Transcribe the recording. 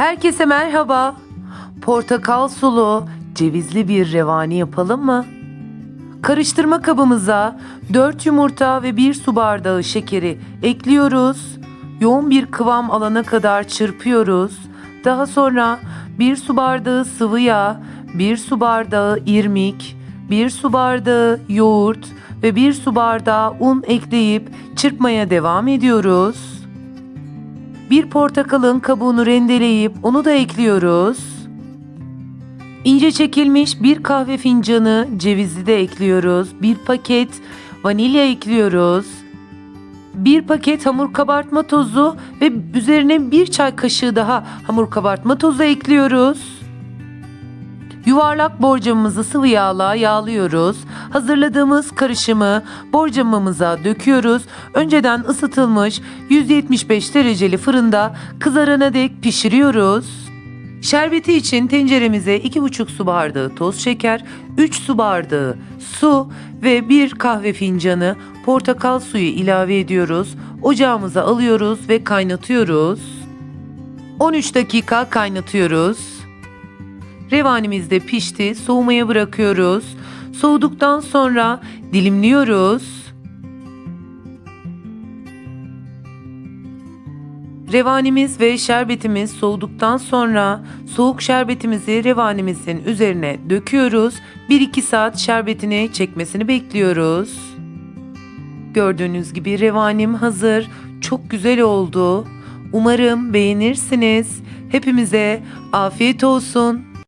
Herkese merhaba. Portakal sulu, cevizli bir revani yapalım mı? Karıştırma kabımıza 4 yumurta ve 1 su bardağı şekeri ekliyoruz. Yoğun bir kıvam alana kadar çırpıyoruz. Daha sonra 1 su bardağı sıvı yağ, 1 su bardağı irmik, 1 su bardağı yoğurt ve 1 su bardağı un ekleyip çırpmaya devam ediyoruz. Bir portakalın kabuğunu rendeleyip onu da ekliyoruz. İnce çekilmiş bir kahve fincanı cevizi de ekliyoruz. Bir paket vanilya ekliyoruz. Bir paket hamur kabartma tozu ve üzerine bir çay kaşığı daha hamur kabartma tozu ekliyoruz. Yuvarlak borcamımızı sıvı yağla yağlıyoruz. Hazırladığımız karışımı borcamımıza döküyoruz. Önceden ısıtılmış 175 dereceli fırında kızarana dek pişiriyoruz. Şerbeti için tenceremize 2,5 su bardağı toz şeker, 3 su bardağı su ve 1 kahve fincanı portakal suyu ilave ediyoruz. Ocağımıza alıyoruz ve kaynatıyoruz. 13 dakika kaynatıyoruz. Revanimiz de pişti. Soğumaya bırakıyoruz. Soğuduktan sonra dilimliyoruz. Revanimiz ve şerbetimiz soğuduktan sonra soğuk şerbetimizi revanimizin üzerine döküyoruz. 1-2 saat şerbetini çekmesini bekliyoruz. Gördüğünüz gibi revanim hazır. Çok güzel oldu. Umarım beğenirsiniz. Hepimize afiyet olsun.